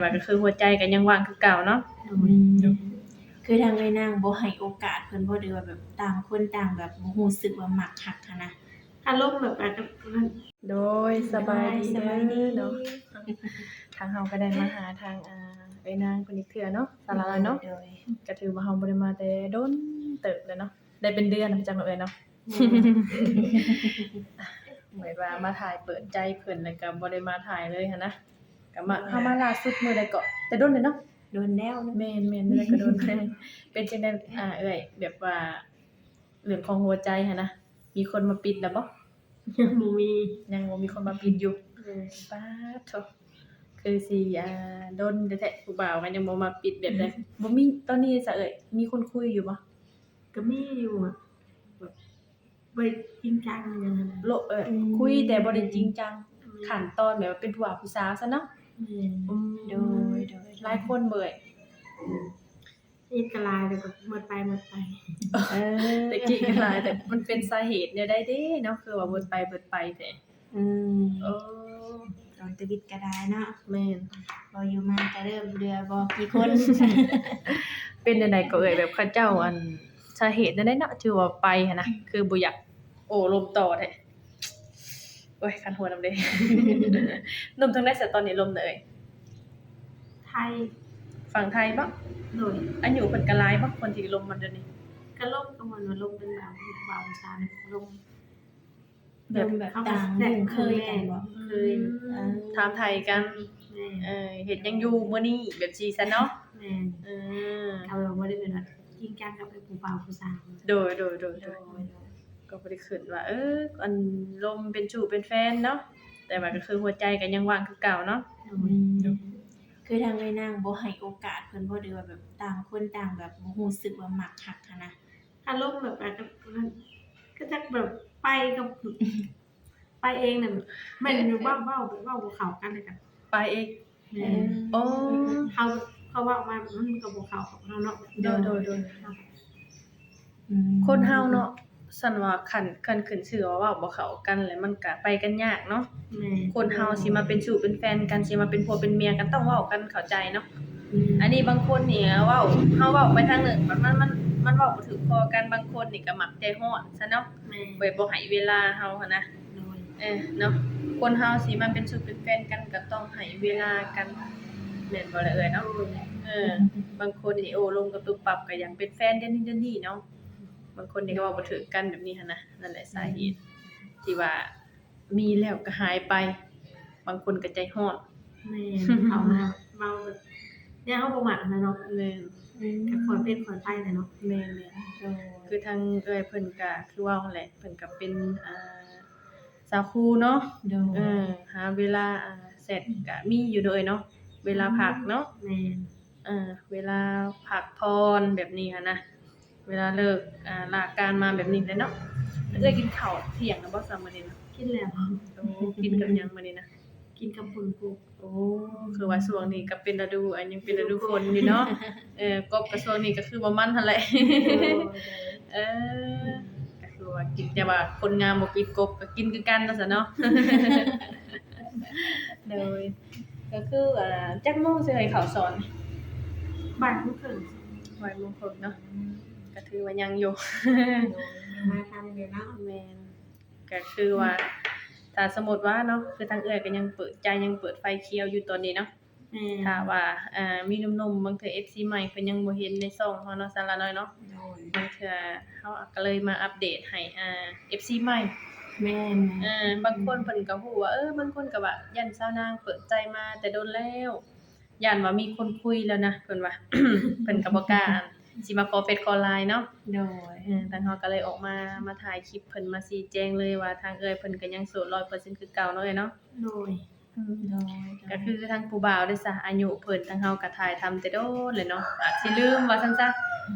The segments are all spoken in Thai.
ว่าก็คือหัวใจก็ยังว่างคือเก่าเนาะ คือทางเอ้ยนางบ่ให้โอกาสเพิ่นบ่ได้ว่าแบบต่างคนต่างแบบบ่รู้สึกว่ามักฮักหั้นนะอารมณ์แบบแบบนั้นโดยสบายดีสบายดีเด้อเนาะ ทางเฮาก็ได้มาหาทางอ่าไอ้นางคนนี้เถื่อเนาะสาราเนาะ โดยก็ถือว่าเฮาบ่ได้มาแต่โดนเติบแล้วเนาะ ได้เป็นเดือนจังเอ้ยเนาะ เหมือนว่ามาถ่ายเปิดใจเพิ่นแล้วก็บ่ได้มาถ่ายเลยหันนะ ก็มาเฮามาล่าสุดมื้อใดก็แต่โดนเลยเนาะโดนแล้วเนาะแม่นแม่นแล้วก็โดนเป็นจังได๋อ่าเอ้ยแบบว่าเรื่องของหัวใจหันนะมีคนมาปิดแล้วบ่ยังบ่มียังบ่มีคนมาปิดอยู่ป้าดโถคือสิอ่าโดนแท้ๆผู้บ่าวมันยังบ่มาปิดแบบใดบ่มีตอนนี้ซะเอ้ยมีคนคุยอยู่บ่ก็มีอยู่อะแบบบ่ได้จริงจังอยังนั้นโลเอ้ยคุยแต่บ่ได้จริงจังขั้นตอนแบบว่าเป็นผู้บ่าวผู้สาวซะเนาะแม่นอืม โดยโดยหลายคนเบื่อยนี่กลายเลยแบบหมดไปหมดไปเออแต่กี้ก็หลายแต่มันเป็นสาเหตุเนี่ยได้เด้เนาะคือว่าเบิดไปเบิดไปแท้อืมโอ้ตอนตะวิดก็ได้เนาะแม่นบ่อยู่มาก็เริ่มเรือบ่กี่คน เป็นจังไดก็เอ่ยแบบเขาเจ้าอันสาเหตุนั่นได้เนาะชื่อว่าไปหันนะคือบ่อยากโอ้ลมต่อแท้ โอ้ยคันหัวนำเด้นมทั้งได้แต่ตอนนี้ลมเลยไทยฝั่งไทยบ่โดยอันอยู่เพิ่นก็หลายบ่คนที่ลมมันเดี๋ยวนี้ก็ล่มก็เหมือนว่าลมเป็นแบบบ่าวชาเนี่ยลมเริ่มแบบต่างหมู่เคยกันบ่เคยเออถามไทยกันแม่เออเฮ็ดหยังอยู่มื้อนี้แบบซี่ซะเนาะแม่เออเขาแบบบ่ได้เป็นแบบจริงจังกับไอ้ผู้บ่าวผู้สาวโดยโดยโดยโดย ก็บ่ได้ขึ้นว่าเอออันลมเป็นชู้เป็นแฟนเนาะแต่ว่าก็คือหัวใจก็ยังว่างคือเก่าเนาะโดยคือทางเอ้ยนางบ่ให้โอกาสเพิ่นบ่ได้ว่าแบบต่างคนต่างแบบบ่รู้สึกว่ามักฮักหั้นนะอารมณ์แบบแบบนั้นก็จะแบบไปกับ ไปเองน่ะแม่นอยู่เว้าเว้าเว้าบ่เข้ากันเลยกันไปเองแม่โอ้เขาเขาเว้ามามันก็บ่เข้ากับเราเนาะโดยโดยโดยอืมคนเฮาเนาะ สันว่าคันคันขึ้นชื่อว่าเว้าบ่เข้ากันแล้วมันก็ไปกันยากเนาะแม่คนเฮาสิมาเป็นชู้เป็นแฟนกันสิมาเป็นผัวเป็นเมียกันต้องเว้ากันเข้าใจเนาะอันนี้บางคนนี่เว้าเฮาเว้าไปทางหนึ่งมันมันมันมันเว้าบ่ถูกคอกันบางคนนี่ก็มักใจร้อนซะเนาะแม่บ่บ่ให้เวลาเฮาหันนะโดยเออเนาะคนเฮาสิมาเป็นชู้เป็นแฟนกันก็ต้องให้เวลากันแม่นบ่ล่ะเอ่ยเนาะเออบางคนนี่โอ้ลงกับตุบปรับก็ยังเป็นแฟนเดือนนี้เดือนนี้เนาะบางคนนี่ก็เว้าบ่ถูกกันแบบนี้หันนะนั่นแหละสาเหตุที่ว่ามีแล้วก็หายไป บางคนก็ใจร้อนแม่เขามาเว้าแบบเนี่ยเขาบ่มักนะเนาะแม่นก็คอยเป็นคอยไปนะเนาะแม่นแม่นโดยคือทางเอ้ยเพิ่นก็คือว่าหั่นแหละเพิ่นก็เป็นอ่าสาวครูเนาะโดยเออหาเวลาอ่าเสร็จก็มีอยู่เลยเนาะเวลาพักเนาะแม่เออเวลาพักพรแบบนี้ค่ะนะ เวลาเลิกอ่าลาการมาแบบนี้เลยเนาะเอ้ยกินข้าวเที่ยงแล้วบ่ซัมื้อนี้นะกินแล้ว โอ้กินกับหยังมื้อนี้นะ กินกับปุ่นกูโอ้คือว่าช่วงนี้ก็เป็นฤดู อันยังเป็นฤดูฝนอยู่เนาะเออกบก็ช่วงนี้ก็คือบ่มันหั่นแหละเออก็คือว่ากินแต่ว่าคนงามบ่กินกบก็กินคือกันเนาะซะเนาะเลยก็คืออ่าจักโมงสิให้เขาสอนบ้านผู้เพิ่นไว้มงคลเนาะ ก็ถือว่ายังอยู่ มาทำอยู่เนาะแม่นก็คือว่าถ้าสมมุติว่าเนาะคือทางเอื้อยก็ยังเปิดใจยังเปิดไฟเขียวอยู่ตอนนี้เนาะแม่ถ้าว่าอ่ามีหนุ่มๆบางเทื่อ FC ใหม่เพิ่นยังบ่เห็นในช่องเฮาเนาะสาระน้อยเนาะโดยบางเทื่อเฮาก็เลยมาอัปเดตให้อ่า FC ใหม่แม่นเออบางคนเพิ่นก็ฮู้ว่าเออบางคนก็ว่ายันสาวนางเปิดใจมาแต่โดนแล้วยันว่ามีคนคุยแล้วนะเพิ่นว่า เพิ่นก็บ่กล้า สิมาขอเฟซขอไลน์เนาะโดยเออทางเฮาก็เลยออกมามาถ่ายคลิปเพิ่นมาชี้แจงเลยว่าทางเอ้ยเพิ่นก็ยังโสด100%คือเก่าเนาะเอ้ยเนาะโดยโดยก็คือทางผู้บ่าวได้ซะอายุเพิ่นทางเฮาก็ถ่ายทำแต่โดนเลยเนาะอาจสิลืมว่าซั่นซะ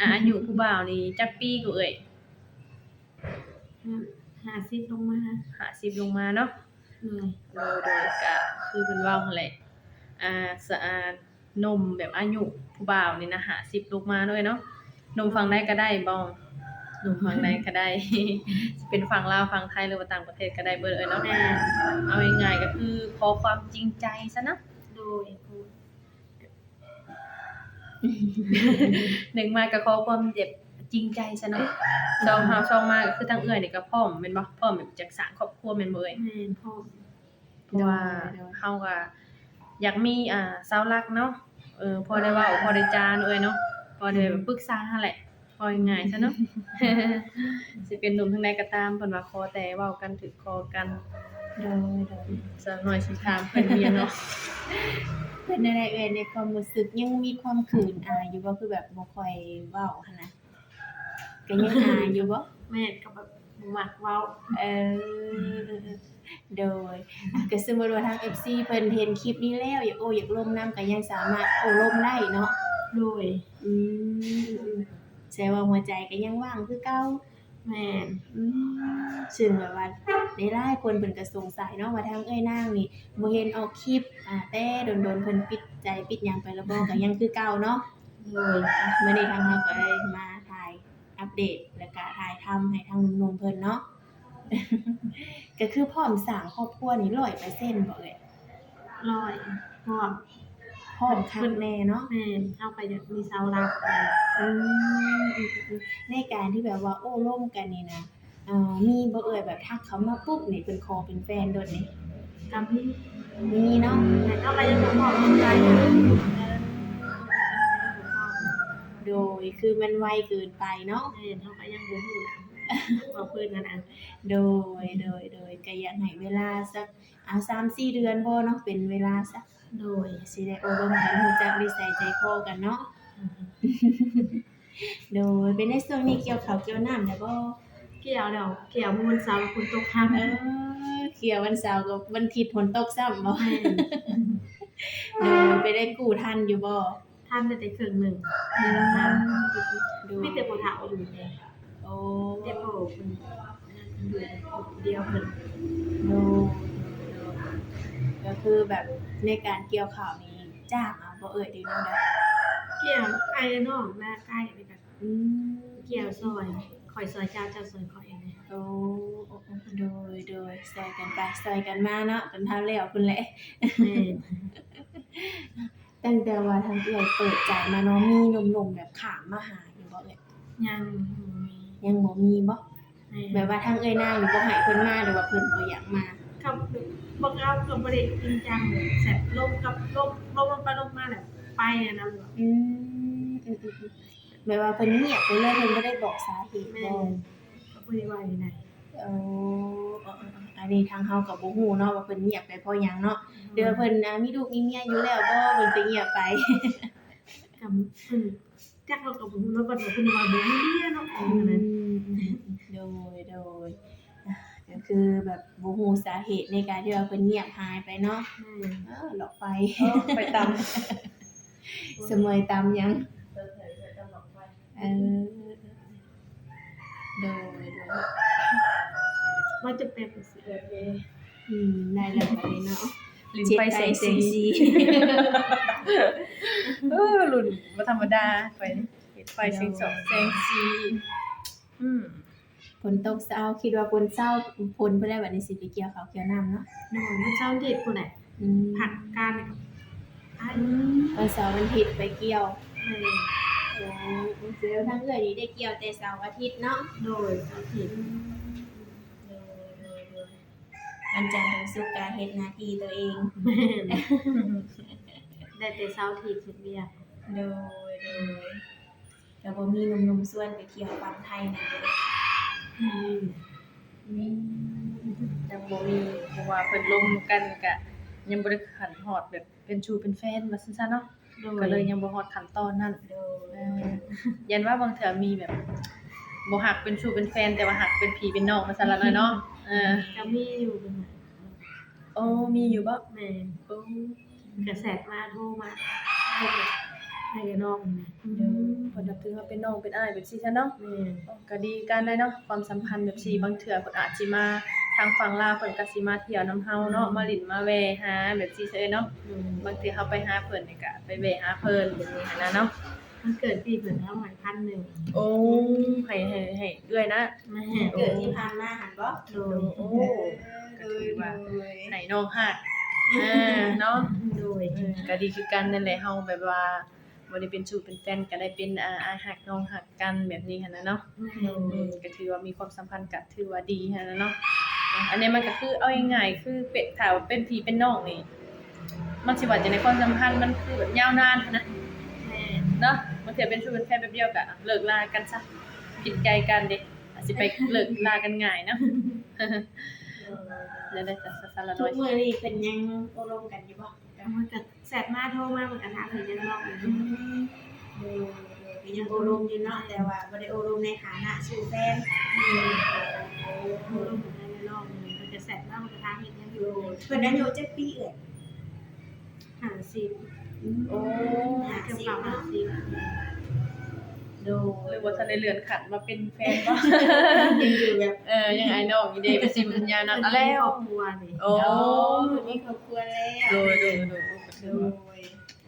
อะอายุผู้บ่าวนี่จักปีกูเอ้ยหาซิดลงมา50ลงมาเนาะเลยโดยโดยก็คือเพิ่นเว้าหั่นแหละอ่าสะอาด นมแบบอายุผู้บ่าวนี่นะ50ลงมาด้วยเนาะนมฝั่งใดก็ได้บ่นมฝั่งใดก็ได้สิเป็นฝั่งลาวฝั่งไทยหรือว่าต่างประเทศก็ได้เบิดเอ้ยเนาะแม่เอาง่ายๆก็คือขอความจริงใจซะนะโดยหนึ่งมาก็ขอความเจ็บจริงใจซะเนาะสองเฮาสองมาก็คือทั้งเอื้อยนี่ก็พร้อมแม่นบ่พร้อมแบบจักสร้างครอบครัวแม่นบ่เอ้ยแม่นพ่อเพราะว่าเฮาก็อยากมีอ่าเสาหลักเนาะ เออพอได้เว้าพอได้จาเอ้ยเนาะพอได้แบบปรึกษาหั่นแหละพอง่ายๆซะเนาะ สิเป็นหนุ่มทางใดก็ตามเพิ่นว่าขอแต่เว้ากันถึกคอกันโดยโดยสักหน่อยสิถามเพิ่นเรียนเนาะเพิ่นอะไรเอ่ยในความรู้สึกยังมีความขืนอายอยู่บ่คือแบบบ่ค่อยเว้าหั่นนะก็ยังอายอยู่บ่แม่ก็แบบบ่มักเว้า เออ โดยอะก็สมมุติว่าทาง FC เพิ่นเห็นคลิปนี้แล้วอยากโอ้อยากร่วมน้ำก็ยังสามารถโอ้ร่วมได้เนาะโดยอืมแสดงว่าหัวใจก็ยังว่างคือเก่าแม่นอืมซึ่งแบบว่าในหลายคนเพิ่นก็สงสัยเนาะว่าทางเอ้ยนางนี่บ่เห็นออกคลิปอ่าแต่โดนๆเพิ่นปิดใจปิดหยังไปแล้วบ่ก็ยังคือเก่าเนาะ โดย อะมื่อนี้ทางเราก็ได้มาถ่ายอัปเดต แล้วก็ถ่ายทำให้ทางหนุ่มๆเพิ่นเนาะ ก็คือพร้อมสร้างครอบครัวนี่ร้อยเปอร์เซ็นต์บอกเลยร้อยพร้อมพร้อมคักแน่เนาะแม่นเฮาก็อยากมีเสาหลักอืมในการที่แบบว่าโอ้ร่วมกันนี่นะเอ่อมีบ่เอ่ยแบบทักเขามาปุ๊บนี่เป็นคอเป็นแฟนโดดนี่กับพี่มีเนาะแต่เฮาก็ยังบ่พร้อมลงใจนะโดยคือมันไวเกินไปเนาะแม่นเฮาก็ยังบ่ฮู้นะ ว่าเพิ่นนั่นน่ะโดยโดยโดยก็อยากให้เวลาสักอ่า3-4เดือนบ่เนาะเป็นเวลาสักโดยสิได้โอบรมกันรู้จักนิสัยใจคอกันเนาะโดยเป็นในช่วงนี้เกี่ยวข้าวเกี่ยวน้ำแล้วก็เกี่ยวแล้วเกี่ยวมื้อวันเสาร์ฝนตกค่ำเออเกี่ยววันเสาร์กับวันอาทิตย์ฝนตกซ้ำบ่แม่นโดยไปได้กู้ทันอยู่บ่ท่านได้แต่ครึ่งหนึงโดยมีแต่ผู้เฒ่าอยู่แม่ โอ้แต่พ่อเพิ่นดูเดียวเพิ่นโดยก็คือแบบในการเกี่ยวข้าวนี้จ้างเอาบ่เอ่ยดีเนาะได้เกี่ยวไอ้น้องหน้าใกล้นี่ก็อืมเกี่ยวซอยข่อยซอยเจ้าเจ้าซอยข่อยเองโอ้โดยโดยใส่กันไปใส่กันมาเนาะจนเท่าแล้วพุ่นแหละแตั้งแต่ว่าทางเอื้อยเปิดใจมาเนาะมีหนุ่มๆแบบขามมาหาอยู่บ่เอ่ยยังมี ยังบ่มีบ่แม่แบบว่าทางเอ้ยนางหรือบ่ให้เพิ่นมาหรือว่าเพิ่นบ่อยากมากับบอกเอากับบริจริงจังเลยเสร็จลมกับลมลมลงไปลงมาแหละไปอะนะแบบอืมอืมๆๆแบบว่าเพิ่นเงียบไปเลยเพิ่นบ่ได้บอกสาเหตุแม่บ่ก็บริวารอยู่ไหนเอออันนี้ทางเฮาก็บ่ฮู้เนาะว่าเพิ่นเงียบไปเพราะหยังเนาะเดี๋ยวเพิ่นน่ะมีลูกมีเมียอยู่แล้วบ่เพิ่นไปเงียบไปกับเพิ่น จักเรากับผมแล้วก็เดี๋ยวเพิ่นว่าบ่มีเมียเนาะอืนั้นมโดยโดยอะก็คือแบบบ่ฮู้สาเหตุในการที่ว่าเพิ่นเงียบหายไปเนาะเออหลอกไฟไปตามเสมอตามยังเออโดยโดยว่าจะเป็นสิอืมได้แล้วไปเนาะ ลิ้นไฟแสงสีเออหลุ่นบ่ธรรมดาไปเห็นไฟแสงสองแสงสีอืมฝนตกเช้าคิดว่าฝนเช้าฝนเพิ่นได้บัดนี้สิไปเกี่ยวข้าวเกี่ยวน้ำเนาะนอนมื้อเช้าเด็กผู้ใดอืมผักการไอ้วันเสาร์วันอาทิตย์ไปเกี่ยวแม่โอ้เดี๋ยวทั้งเอื้อยนี่ได้เกี่ยวแต่เสาร์อาทิตย์เนาะโดยเสาร์ผิด วันจันทร์ถึงศุกร์ก็เฮ็ดหน้าที่ตัวเองแม่นได้แต่เสาร์ผิดเฮ็ดเวียกโดยโดยแต่บ่มีหนุ่มๆส่วนไปเที่ยวฝั่งไทยนั่นเด้ออืมอืมยังบ่มีเพราะว่าเพิ่นลมกันก็ยังบ่ได้ขันฮอดแบบเป็นชูเป็นแฟนว่าซั่นซะเนาะโดยก็เลยยังบ่ฮอดขั้นตอนนั้นโดยเออยันว่าบางเทื่อมีแบบบ่ฮักเป็นชูเป็นแฟนแต่ว่าฮักเป็นพี่เป็นน้องมาซั่นละหน่อยเนาะเออก็มีอยู่เป็นหยัง โอ้มีอยู่บ่แม่นโอ้กระแสมาโทรมาให้ให้กับน้องนะเด้อเพิ่นนับถือว่าเป็นน้องเป็นอ้ายเป็นซี่ซะเนาะแม่นอ๋อก็ดีกันได้เนาะความสัมพันธ์แบบซี่บางเทื่อเพิ่นอาจสิมาทางฝั่งลาวเพิ่นก็สิมาเที่ยวนํเฮาเนาะมาหลินมาแวหาแบบซี่เซยเนาะอืมบางทีเฮาไปหาเพิ่นนี่ก็ไปแวะหาเพิ่นแบบนี้หันนะเนาะ มันเกิดปีเพิ่นเท่าไหร่พันหนึ่งโอ้ให้ให้ให้เอื้อยนะแม่เกิดที่ผ่านมาหันบ่โดยโอ้โดยโดยให้น้องฮักอ่าเนาะโดยเออก็ดีคือกันนั่นแหละเฮาแบบว่าบ่ได้เป็นชู้เป็นแฟนก็ได้เป็นอ่าอาหักน้องหักกันแบบนี้หันนะเนาะอืมก็ถือว่ามีความสัมพันธ์กับถือว่าดีฮะแล้วเนาะอะอันนี้มันก็คือเอาง่ายๆคือเป็ดถามว่าเป็นพี่เป็นน้องนี่มันสิว่าจะในความสัมพันธ์มันคือแบบยาวนานหั้นนะแม่เนาะ มันถือเป็นชู้เป็นแฟนแบบเดียวกันอะเลิกลากันซะผิดใจกันเด็กอาจสิไปเลิกลากันง่ายเนาะเดี๋ยวได้จะสารทุน้อกยมื้อนี้เพิ่นยังโอลมกันอยู่บ่มันก็แซดมาโทรมามันก็ถามถึงยังนอกอยู่เออเออยังโอลมอยู่เนาะแต่ว่าบ่ได้โอลมในฐานะสู่แฟนโทรมายังนอกมันจะแซดมามันก็ถามอีกยังอยู่เพิ่นอายุจักปีเอ่ยหาสิบโอ้เกือบเก่าหาสิบ โดหรือว่าทันได้เลื่อนขันมาเป็นแฟนบ่ ยังอยู่แบบเออยังไอ้น้องอีเดไปสิมันยาวนานอะแล้ว ครอบครัวนี่โอ้โอ้ มีครอบครัวแล้วโดยโดยโดยก็โดคือว่าย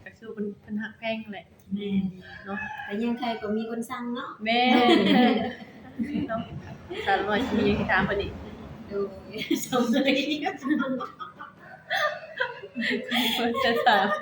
ก็คือเป็นเป็นหักแพงแหละแม่นเนาะแต่ยังใครก็มีคนสั่งเนาะแม่เนาะสารน้อยมีที่ถามพอดีโดยสมเลย เพิ่นจะถามฮะ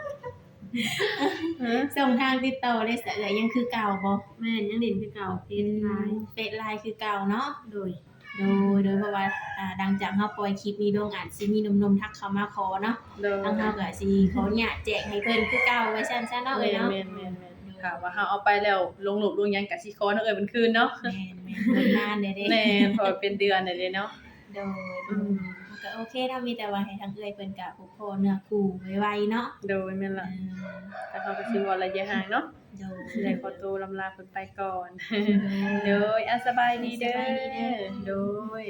ส่งทางติดต่อได้เสยยังคือเก่าบ่แม่ยังเด่นคือเก่าเป็นลายเฟซไลน์คือเก่าเนาะโดย โดยโดยเพราะว่าอ่าดังจากเฮาปล่อยคลิปนี้ลงอาจสิมีหนุ่มๆทักเข้ามาขอเนาะโดยทางเฮาก็สิขอเนี่ยแจกให้เพิ่นคือเก่าไว้ซั่นซะเนาะเอ้ยเนาะแม่นแม่นแม่นแม่นค่ะว่าเฮาเอาไปแล้วลงหลบลงหยังกับสิคอเนาะเอ้ยมันคืนเนาะแม่นแม่นเพิ่นนานเด้เด้แม่นเพอเป็นเดือนเลยเนาะโดย ก็โอเคเนาะมีแต่ว่าให้ทางเอ้ยเพิ่นก็ผูกคอเนื้อคู่ไวๆเนาะโดยแม่นเอล่ะอแต่เขาก็สิว่าระยะห่างเนาะโดยสิได้ขอตัวลำลาเพิ่นไปก่อนโดยอะสบายดีเด้อสบายดีเด้อโดย